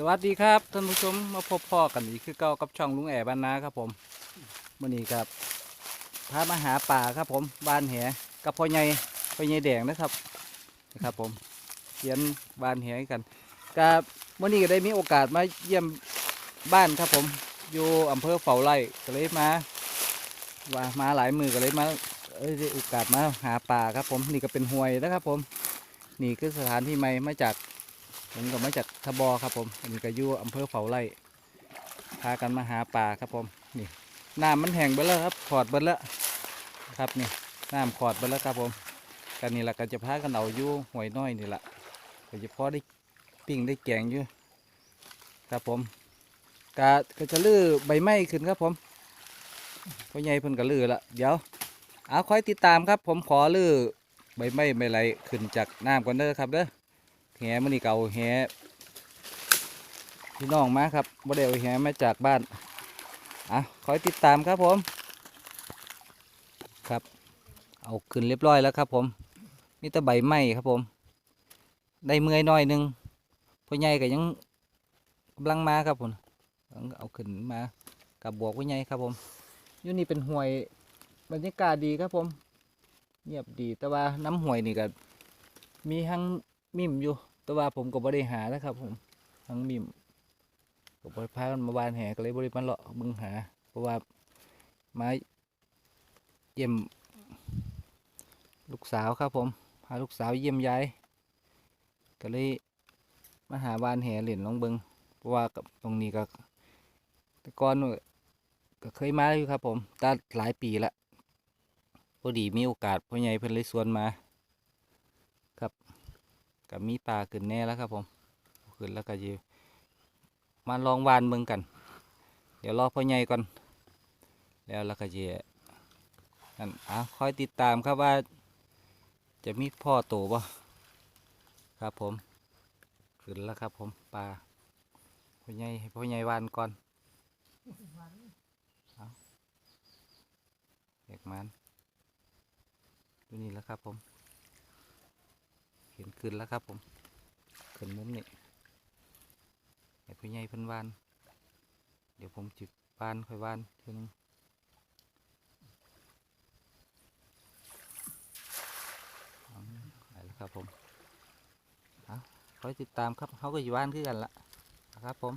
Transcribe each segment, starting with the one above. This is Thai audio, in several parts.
สวัสดีครับท่านผู้ชมมาพบพ่อกันอีกคือเก่ากับช่องลุงแอบบ้านนาครับผมวันนี้ครับพามาหาป่าครับผมบ้านแหกับพ่อใหญ่พ่อใหญ่แดงนะครับนะครับ ผมเขียนบ้านแหกันกับวันนี้ก็ได้มีโอกาสมาเยี่ยมบ้านครับผมอยู่อำเภอเฝ้าไร่ก็เลยมาว่ามาหลายมือก็เลยมาเอ้ยได้โอกาสมาหาป่าครับผมนี่ก็เป็นห้วยนะครับผมนี่คือสถานที่ใหม่มาจาก ผมก็มาจากทบอครับผมอันนี้ก็อยู่อำเภอเฝาไร่พากันมาหาปลาครับผมนี่น้ำมันแห้งไปแล้วครับขอดไปแล้วครับนี่น้ำขอดไปแล้วครับผมกันนี่แหละก็จะพากันเอาอยู่หวยน้อยนี่แหละก็จะพอได้ปิ้งได้แกงอยู่ครับผมกะก็จะลื้อใบไม้ขึ้นครับผมพ่อใหญ่เพิ่นก็ลื้อละเดี๋ยวเอาคอยติดตามครับ ผมขอลื้อใบไม้ใบไหลขึ้นจากน้ำก่อนเด้อครับเด้อ แหมันนี่เก่าแหพี่น้องมาครับบ่ได้เอาแหมาจากบ้านอะคอยติดตามครับผม ครับ เอาขึ้นเรียบร้อยแล้วครับผมนี่ตะใบไม้ครับผม ได้เมื่อยหน้อยหนึงพ่อใหญ่ก็ยังกำลังมาครับผมเอาขึ้นมากับบวกพ่อใหญ่ครับผมยู่นี่เป็นห่วยบรรยากาศดีครับผม เงียบดีแต่ว่าน้ำห่วยนี่ก็มีทั้ง มิมอยู่ แต่ว่าผมก็บ่ได้หานะครับ ผมทั้งมิมก็บ่ได้พากันมาบานแหก็เลยบ่ได้มาเลาะเบึงหา เพราะว่ามาเยี่ยมลูกสาวครับ ผมพาลูกสาวเยี่ยมยายก็เลยมาหาบานแหเหรียญลองเบิงเพราะว่ากับตรงนี้ก็แต่ก่อนก็เคยมาอยู่ครับ ผมแตาหลายปีละพอดีมีโอกาสพ่อใหญ่เพิ่นเลยชวนมา กับมีปลาขึ้นแน่แล้วครับผมขึ้นแล้วก็จะมาลองวานเมืองกัน เดี๋ยวรอพ่อใหญ่ก่อน แล้วแล้วก็จะนั่นอะคอยติดตามครับว่า จะมีพ่อโตบ่ครับผมขึ้นแล้วครับผมปลาพ่อใหญ่ให้พ่อใหญ่วานก่อนเอาเด็กมันดูนี่แล้วครับผม เห็นขึ้นแล้วครับผมขึ้นมุมนี่ไอ้พี่ใหญ่เพิ่นวาน เดี๋ยวผมจิบวานค่อยวานเทีนึงเอาไปแล้วครับผมเอาคอยติดตามครับเขาก็อยู่วานคือกันละนะครับผม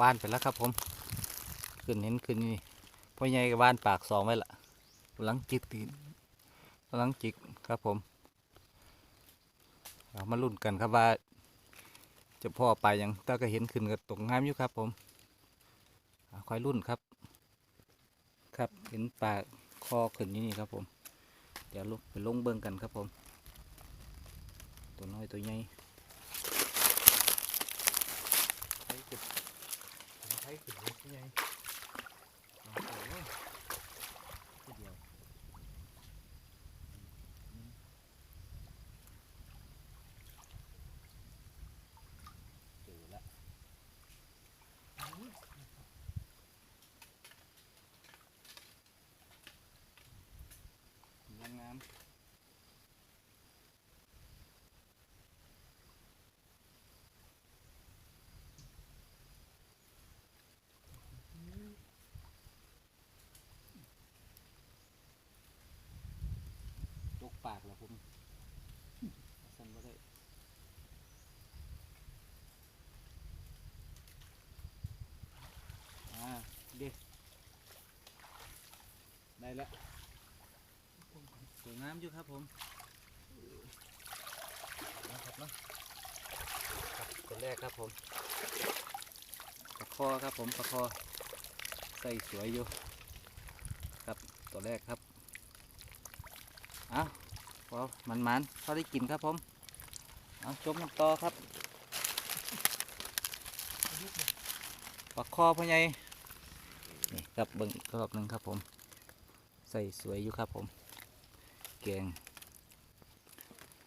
วานไปแล้วครับผมขึ้นเห็นขึ้นนี่พ่อใหญ่กับวานปากสองไว้ละกำลังจิกตีนกำลังจิกครับผม เรามาลุ้นกันครับว่าจะพ่อไปยังถ้าก็เห็นขึ้นก็ตกงามอยู่ครับ ผมอ่าคอยรุ่นครับ ครับเห็นปลาคอขึ้นอยู่นี่ครับผม เดี๋ยวลงไปลงเบิ่งกันครับผม ตัวน้อยตัวใหญ่ใช้ขึ้นใช้ขึ้นตัวใหญ่มาตัวเว้ยทีเดียว เจอแล้วยังงามตก ปากแล้วผมสั่นบ่ได้อ่าดีได้แล้วสวยงามอยู่ครับผมนะครับเนาะครับตัวแรกครับผมปลาคอครับผมปลาคอใส่สวยอยู่ ครับตัวแรกครับเอา พอมันมันๆพอได้กินครับผมเอาชมกันต่อครับปลาคอพ่อใหญ่นี่ครับเบิ้งอีกรอบหนึ่งครับผม ใส่สวยอยู่ครับผมแกง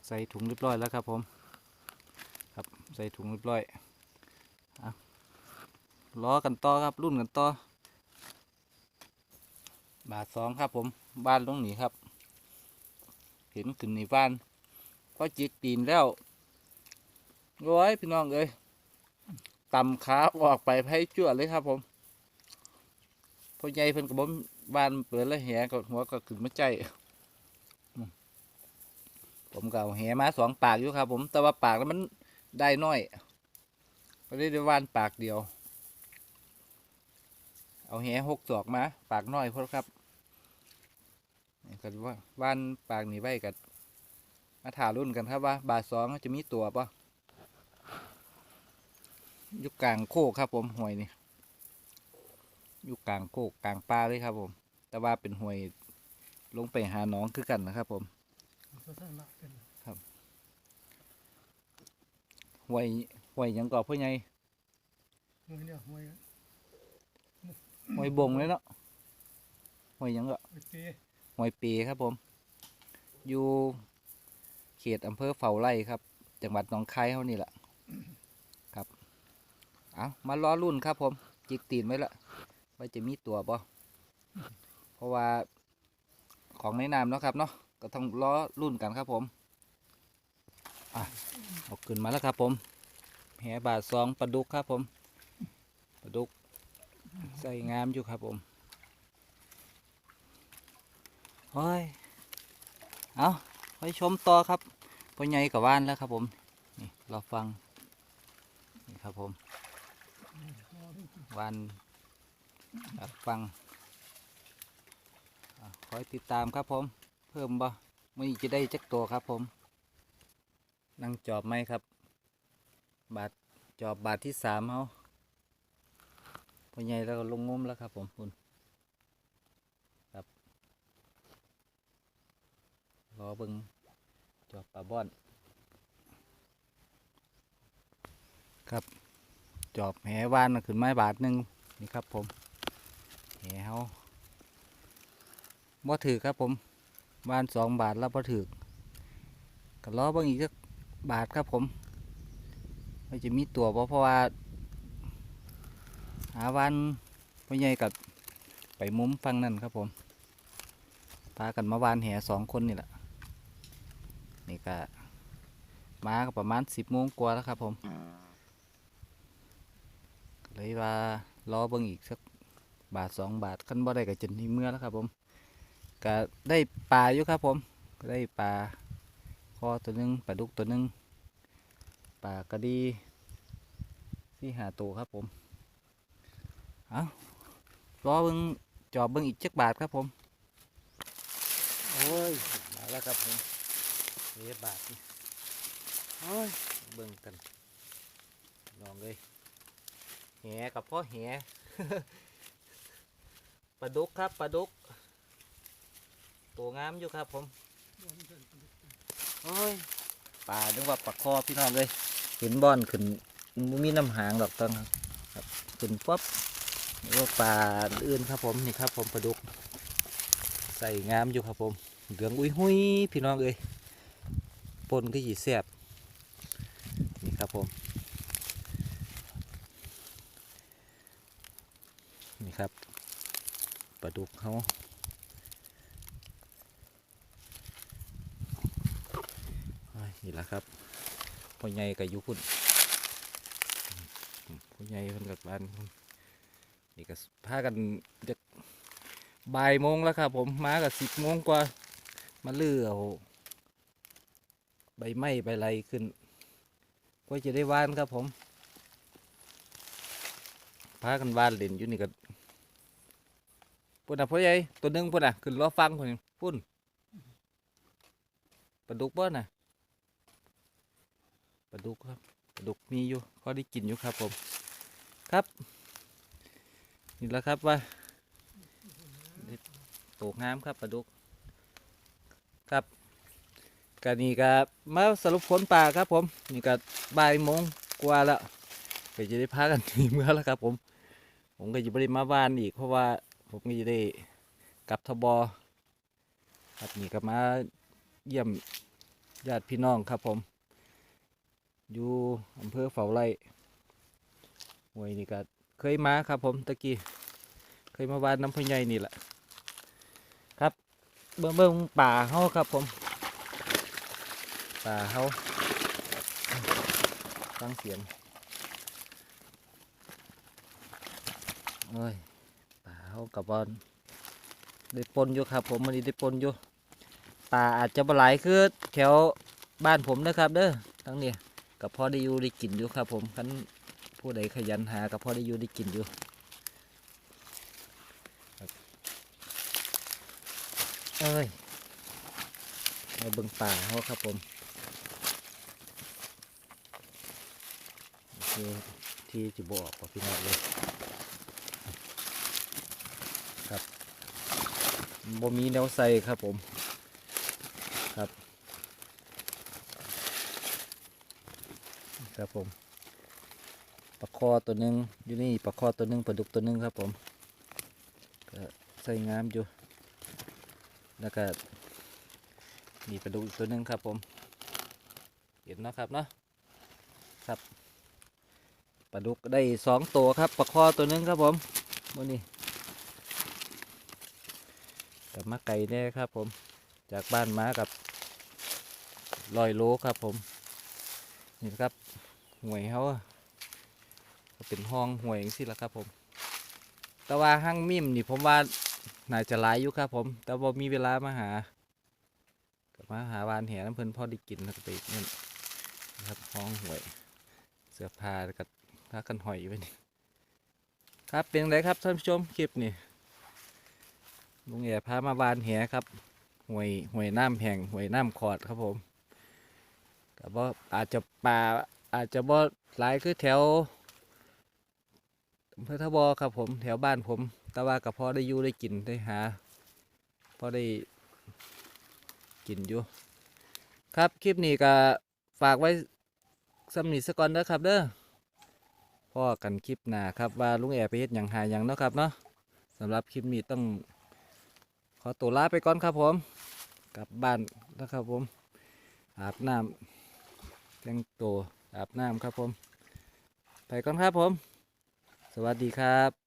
ใส่ถุงเรียบร้อยแล้วครับผมครับใส่ถุงเรียบร้อยล้อกันต่อครับรุ่นกันต่อ บาทสองครับผมบ้านตรงนี้ครับ เห็นขึ้นในบ้านก็จิกตีนแล้วร้อยพี่น้องเอ้ยตำขาออกไปให้จวดเลยครับผมพอใหญ่เพิ่นก็บ่บ้านเปิดแล้วแหก็หัวก็ขึ้นมาใจ ผมก็เอาแหมาสองปากอยู่ครับ ผมแต่ว่าปากนั้นมันได้น้อยก็ได้ได้วานปากเดียว เอาแหหกศอกมา ปากน้อยพอครับ นี่ก็ว่าว่านปากนี้ไว้กันมาถารุ่นกันครับว่า บาทสองจะมีตัวปะอยู่กลางโคกครับ ผมหวยนี่อยู่กลางโคกกลางป่าเลยครับ ผม แต่ว่าเป็นหวยลงไปหาน้องคือกันนะครับ ผมก็สร้างละเป็นหวยหวยหยังก่อพ่อใหญ่มวยเนี่ยมวยหวยบงเลยเนาะหวยหยังก็มวยเตะ หวยปีครับผม อยู่เขตอำเภอเฝ้าไร่ครับ จังหวัดหนองคายเขานี่แหละครับเอามาล้อรุ่นครับผม จิกตีนไว้ละว่าจะมีตัวบ่เพราะว่าของในน้ำเนาะครับเนาะก็ต้องล้อรุ่นกันครับผมอะเอาขึ้นมาแล้วครับผมแหบาทสองปลาดุกครับผมปลาดุกใส่งามอยู่ครับผม เฮ้ย เอาไปชมต่อครับพ่อใหญ่กับว่านแล้วครับผม นี่เราฟัง นี่ครับผมว่านฟังคอยติดตามครับผม เพิ่มบ่ไม่จะได้จักตัวครับผม นั่งจอบไหมครับ บาทจอบบาทที่สามเขาพ่อใหญ่แล้วก็ลงงมแล้วครับผมคุณ รอเบิงจอบปลาบ้อน ครับจอบแหวานขึ้นไม้บาทหนึ่งนี่ครับผมแหเฮาบ่ถือครับผมวานสองบาทแล้วบ่ถือก็รอบิ่งอีกสักบาทครับผมว่าจะมีตัวบ่เพราะว่า หาวานพ่อใหญ่กับไปมุมฟังนั่นครับผมพากันมาวานแหสองคนนี่แหละ นี่ก็มาก็ประมาณสิบโมงกว่าแล้วครับผมก็เลยว่ารอเบิ่งอีกสักบาทสองบาทขั้นบ่ได้ก็จนที่เมื่อแล้วครับ ผมก็ได้ปลาอยู่ครับ ผมก็ได้ปลาคอตัวหนึงปลาดุกตัวหนึงปลากระดีที่หาตัวครับผมเอารอเบิ่งจอบเบิ่งอีกจักบาทครับผมโอ้ยมาแล้วครับผม เฮ้บาทนี่โอ้ยเบิ่งกันลองเลยแหกับพ่อแหปลาดุกครับปลาดุก ตัวงามอยู่ครับผมโอ้ยปลานึกว่าปลาคอพี่น้องเลยเห็นบอนขึ้นมีน้ำหางดอกต้นครับครับขึ้นปั๊บนี่ว่าปลาอื่นครับผมนี่ครับผมปลาดุก ใส่งามอยู่ครับผมเหลืองอุ้ยหุยพี่น้องเอ้ย ปนก็หยีแสบนี่ครับผม นี่ครับปลาดุกเขานี่แหละครับพ่อใหญ่กับยุคุณพ่อใหญ่เพิ่นกับบ้านนนี่ก็พากันจะบ่ายโมงแล้วครับผมมากับสิบโมงกว่ามาเลือเอ ใบไม้ใบไรขึ้นก็จะได้วานครับผมพากันวานเล่นอยู่นี่กันปุ่นอะพ่อใหญ่ตัวหนึงปุ่นอะขึ้นล้อฟังพุ่นพุ่นปลาดุกบ้าน่ะปลาดุกครับปลาดุกมีอยู่เขาได้กินอยู่ครับผม ครับนี่แหละครับว่าได้โตงามครับปลาดุก ก็นี่ก็มาสรุปผลป่าครับผมนี่ก็บ่ายโมงกว่าแล้วก็จะได้พักกันทีเมื่อแล้วครับ ผม ผมก็จะไม่ได้มาบ้านอีก เพราะว่าผมก็จะได้กลับทบครับนี่ก็มาเยี่ยมญาติพี่น้องครับผม อยู่อำเภอเฝ้าไร่หวยนี่ก็เคยมาครับผมตะกี้เคยมาบ้านน้ำพญายนี่แหละครับ เบิ่งเบิ่งป่าเขาครับผม ปลาเขาฟังเสียงโอ้ยป่าเขากับบอลได้ปนอยู่ครับ ผมมันนี้ได้ปนอยู่ป่าอาจจะบ่หลายคือแถวบ้านผมนะครับ เด้อทั้งนี้กับพ่อได้อยู่ได้กินอยู่ครับ ผมคันผู้ใดขยันหากับพ่อได้อยู่ได้กินอยู่เอ้ยมาเบิ่งป่าเขาครับผม โอเคที่จะบอกกับพี่น้องเลยครับบ่มีแนวใส่ครับผมครับครับผมปลาคอตัวหนึ่งอยู่นี่ปลาคอตัวหนึ่งปลาดุกตัวหนึ่งครับผมก็ใส่งามอยู่แล้วก็มีปลาดุกตัวหนึ่งครับผมเห็นเนาะครับเนาะครับ ปลาดุกได้สองตัวครับปลาคอตัวหนึ่งครับผมมื่อนี้กับมาไก่แน่ครับผมจากบ้านม้ากับลอยโลครับผมนี่ครับห่วยเขาเป็นห้องห่วยอย่างสิละครับผม แต่ว่าห้างมิมนี่ผมว่าน่าจะหลายอยู่ครับผม แต่ว่ามีเวลามาหากับมาหาวานแหน้ำเพลินพอได้กินแล้วก็ไปนั่ครับห้องห่วย เสื้อผ้ากับ ผ้ากันหอยไว้นี่ครับเป็นไรครับท่านผู้ชมคลิปนี่ลุงแย่พามาวานแหครับห่วยห่วยน้ำแห่งห่วยน้ำขอดครับผมกับว่าอาจจะป่าอาจจะบ่หลายคือแถวอำเพื่อทบอครับผมแถวบ้านผม แต่ว่ากับพอได้อยู่ได้กินได้หาพอได้กินอยู่ ครับคลิปนี้ก็ฝากไว้สำนีสก่อนเด้อครับเด้อ พ่อกันคลิปหน้าครับว่าลุงแอไปเฮ็ดยังหายยังเนาะครับเนาะสำหรับคลิปนี้ต้อง ขอตัวลาไปก่อนครับผมกลับบ้านนะครับผม อาบน้ำแต่งตัวอาบน้ำครับผม ไปก่อนครับผม สวัสดีครับ